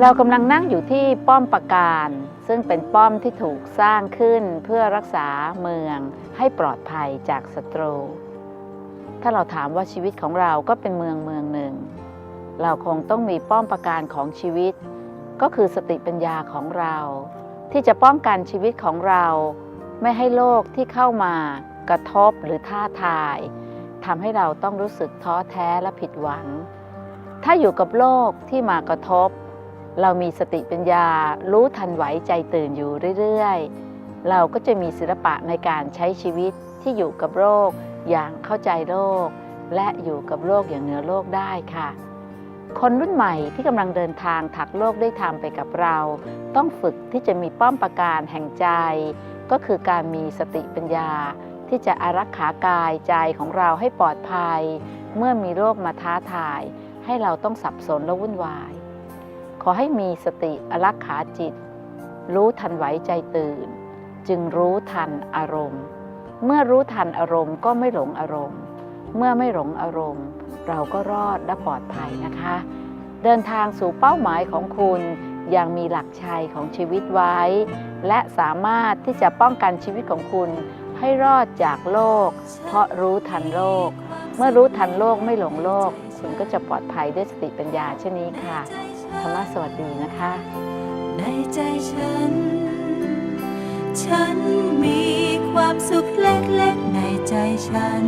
เรากำลังนั่งอยู่ที่ป้อมปราการ ซึ่งเป็นป้อมที่ถูกสร้างขึ้นเพื่อรักษาเมืองให้ปลอดภัยจากศัตรู ถ้าเราถามว่าชีวิตของเราก็เป็นเมืองเมืองหนึ่ง เราคงต้องมีป้อมปราการของชีวิต ก็คือสติปัญญาของเรา ที่จะป้องกันชีวิตของเราไม่ให้โลกที่เข้ามากระทบหรือท้าทายทำให้เราต้องรู้สึกท้อแท้และผิดหวัง ถ้าอยู่กับโลกที่มากระทบ เรามีสติปัญญารู้ทันไหวใจตื่นอยู่เรื่อยๆ เราก็จะมีศิลปะในการใช้ชีวิตที่อยู่กับโลกอย่างเข้าใจโลกและอยู่กับโลกอย่างเหนือโลกได้ค่ะ คนรุ่นใหม่ที่กำลังเดินทางถักโลกได้ทำไปกับเรา ต้องฝึกที่จะมีป้อมปราการแห่งใจ ก็คือการมีสติปัญญา ที่จะอารักขากายใจของเราให้ปลอดภัย เมื่อมีโรคมาท้าทาย ให้เราต้องสับสนและวุ่นวาย ขอให้มีสติอารักขาจิต รู้ทันไหวใจตื่น จึงรู้ทันอารมณ์ เมื่อรู้ทันอารมณ์ก็ไม่หลงอารมณ์ เมื่อไม่หลงอารมณ์ เราก็รอดและปลอดภัยนะคะ เดินทางสู่เป้าหมายของคุณยังมีหลักชัยของชีวิตไว้ และสามารถที่จะป้องกันชีวิตของคุณให้รอดจากโลก เพราะรู้ทันโลก เมื่อรู้ทันโลกไม่หลงโลก คุณก็จะปลอดภัยด้วยสติปัญญาเช่นนี้ค่ะ ธรรมสวัสดีนะคะ ในใจฉัน ฉันมีความสุขเล็กๆในใจฉัน